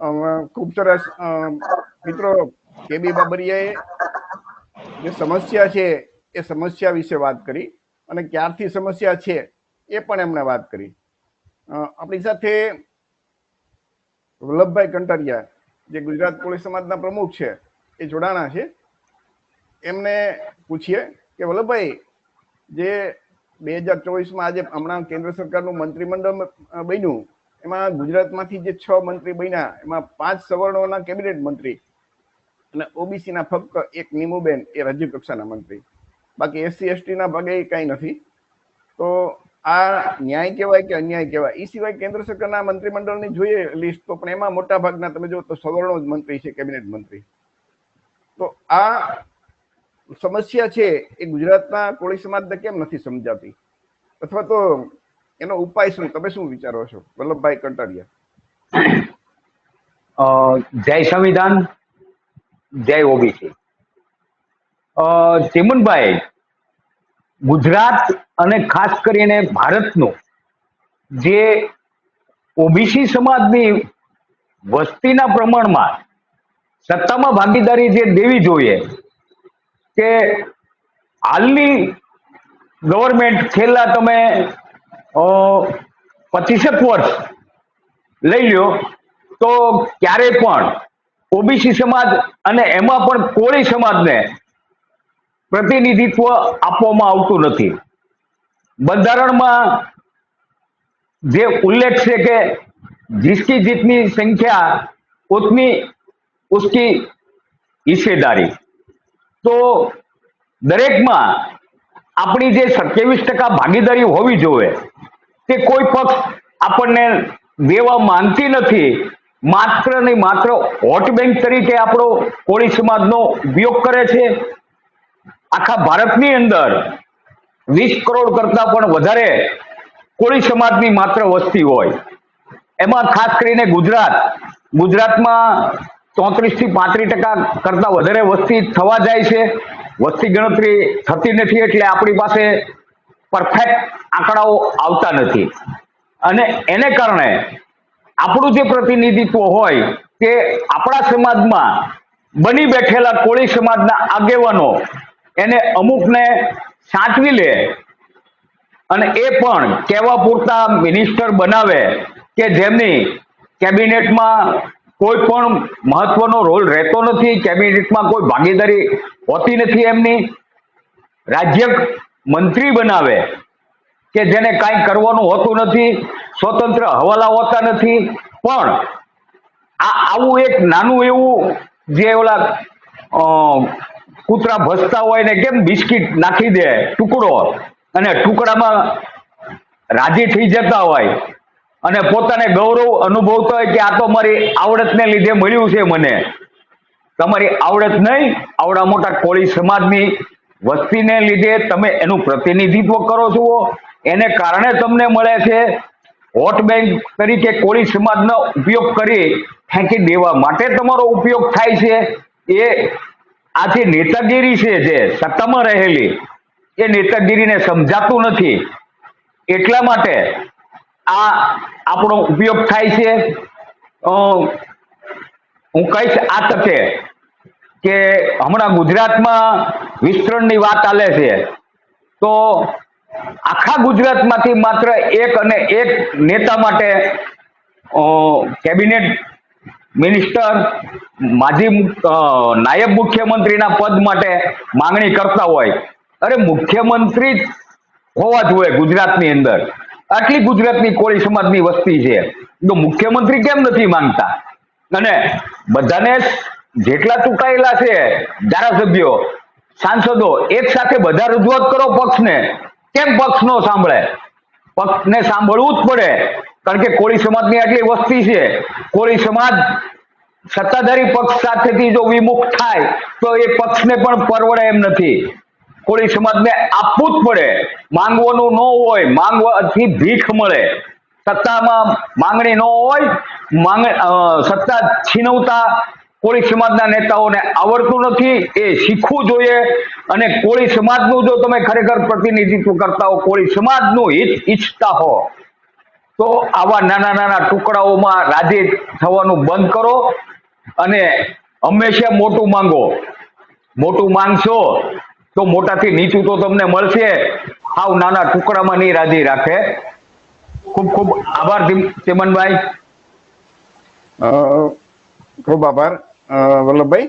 ખૂબ સરસ મિત્રો કેબી બાબરિયાએ જે સમસ્યા છે, એ સમસ્યા વિશે વાત કરી અને ક્યારથી સમસ્યા છે, એ પણ એમણે વાત કરી. આપણી સાથે વલ્લભભાઈ કંટારિયા, જે ગુજરાત કોળી સમાજના પ્રમુખ છે, એ જોડાણા છે. એમને પૂછીએ કે, વલ્લભભાઈ, જે બે હજાર ચોવીસમાં આજે હમણાં કેન્દ્ર સરકારનું મંત્રીમંડળ બન્યું એમાં ગુજરાતમાંથી જે છ મંત્રી બન્યા, એમાં પાંચ સવર્ણોના કેબિનેટ મંત્રી અને ઓબીસીના ફક્ત એક નીમુબેન, એ રાજ્ય કક્ષાના મંત્રી. બાકી એસસી, એસટીના ભાગે કાંઈ નથી. તો આ ન્યાય કહેવાય કે અન્યાય કહેવાય? એ સિવાય કેન્દ્ર સરકારના મંત્રીમંડળની જોઈએ લિસ્ટ તો, પણ એમાં મોટા ભાગના તમે જો તો સવર્ણો જ મંત્રી છે, કેબિનેટ મંત્રી. તો આ સમસ્યા છે એ ગુજરાતના કોળી સમાજને કેમ નથી સમજાતી? અથવા તો એનો ઉપાય શું? તમે શું વિચારો છો? વલ્લભભાઈ કંટાળિયા. જય સંવિધાન, જય ઓબીસી. ચિમનભાઈ, ગુજરાત અને ખાસ કરીને ભારતનું જે ઓબીસી સમાજની વસ્તીના પ્રમાણમાં સત્તામાં ભાગીદારી જે દેવી જોઈએ કે હાલની ગવર્મેન્ટ છેલ્લા તમે પચીસેક વર્ષ. લઈ લ્યો. તો ક્યારે પણ ઓબીસી સમાજ અને એમાં પણ કોળી સમાજને પ્રતિનિધિત્વ આપવામાં આવતું નથી. બંધારણમાં જે ઉલ્લેખ છે કે જીસકી જીતની સંખ્યા ઉતની ઉસકી હિસ્સેદારી તો દરેકમાં આપણી જે સત્યાવીસ ટકા ભાગીદારી હોવી જોઈએ તે કોઈ પક્ષ આપણને દેવા માનતી નથી, માત્ર ને માત્ર વોટ બેંક તરીકે આપણો કોળી સમાજનો ઉપયોગ કરે છે. આખા ભારતની અંદર વીસ કરોડ કરતા પણ વધારે કોળી સમાજની માત્ર વસ્તી હોય. એમાં ખાસ કરીને ગુજરાત, ગુજરાતમાં ચોત્રીસથી પાંત્રીસ ટકા કરતા વધારે વસ્તી થવા જાય છે. વસ્તી ગણતરી થતી નથી એટલે આપણી પાસે પરફેક્ટ આંકડાઓ આવતા નથી. અને એને કારણે આપણું જે પ્રતિનિધિત્વ હોય તે આપણા સમાજમાં બની બેઠેલા કોળી સમાજના આગેવાનો એને અમુકને સાચવી લે અને એ પણ કહેવા પૂરતા મિનિસ્ટર બનાવે કે જેમની કેબિનેટમાં કોઈ પણ મહત્વનો રોલ રહેતો નથી, કેબિનેટમાં કોઈ ભાગીદારી હોતી નથી એમની. રાજ્ય મંત્રી બનાવે કે જેને કાંઈ કરવાનું હોતું નથી, સ્વતંત્ર હવાલા હોતા નથી. પણ આ આવું એક નાનું એવું જે ઓલા કૂતરા ભસતા હોય ને કેમ બિસ્કિટ નાખી દે ટુકડો અને ટુકડામાં રાજી થઈ જતા હોય અને પોતાને ગૌરવ અનુભવતો હોય કે આ તો મારી આવડતને લીધે મળ્યું છે મને. તમારી આવડત નહીં, આવડા મોટા કોળી સમાજની વસ્તીને લીધે તમે એનું પ્રતિનિધિત્વ કરો છો. એને કારણે તમને મળે છે વોટ બેંક તરીકે કોળી સમાજનો ઉપયોગ કરી ફેંકી દેવા માટે તમારો ઉપયોગ થાય છે. એ આ જે નેતાગીરી છે જે સત્તામાં રહેલી, એ નેતાગીરીને સમજાતું નથી. એટલા માટે આ આપણો ઉપયોગ થાય છે. હું કહીશ આ તકે કે હમણાં ગુજરાતમાં વિસ્તરણની વાત આલે છે. તો આખા ગુજરાતમાંથી માત્ર એક અને એક નેતા માટે કેબિનેટ મિનિસ્ટર, માજી નાયબ મુખ્યમંત્રીના પદ માટે માંગણી કરતા હોય. અરે મુખ્યમંત્રી હોવા જોઈએ ગુજરાતની અંદર. આટલી ગુજરાતની કોળી સમાજની વસ્તી છે. તો મુખ્યમંત્રી કેમ નથી માંગતા? અને બધાને જેટલા ચૂંટાયેલા છે, ધારાસભ્યો, સાંસદો, એક સાથે બધા રજૂઆત કરો પક્ષને. કેમ પક્ષ નો સાંભળે? પક્ષને સાંભળવું જ પડે. કારણ કે કોળી સમાજની આટલી વસ્તી છે. કોળી સમાજ સત્તાધારી પક્ષ સાથેથી જો વિમુખ થાય, તો એ પક્ષને પણ પરવડે એમ નથી. કોળી સમાજને આપવું જ પડે. માંગવાનું ન હોય, માંગવાથી ભીખ મળે. સત્તામાં માંગણી ન હોય, માંગ સત્તા છીનવતા કોળી સમાજના નેતાઓને આવડતું નથી, એ શીખવું જોઈએ. અને કોળી સમાજનું જો તમે ખરેખર પ્રતિનિધિત્વ કરતા હો, કોળી સમાજનું હિત ઈચ્છતા હો, તો આવા નાના નાના ટુકડાઓમાં રાજી થવાનું બંધ કરો અને હંમેશા મોટું માંગો. મોટું માંગશો તો મોટાથી નીચું તો તમને મળશે. આવ નાના ટુકડામાં નહીં રાજી રાખે. ખૂબ ખૂબ આભાર ચેમનભાઈ ખૂબ આભાર. વલ્લભભાઈ?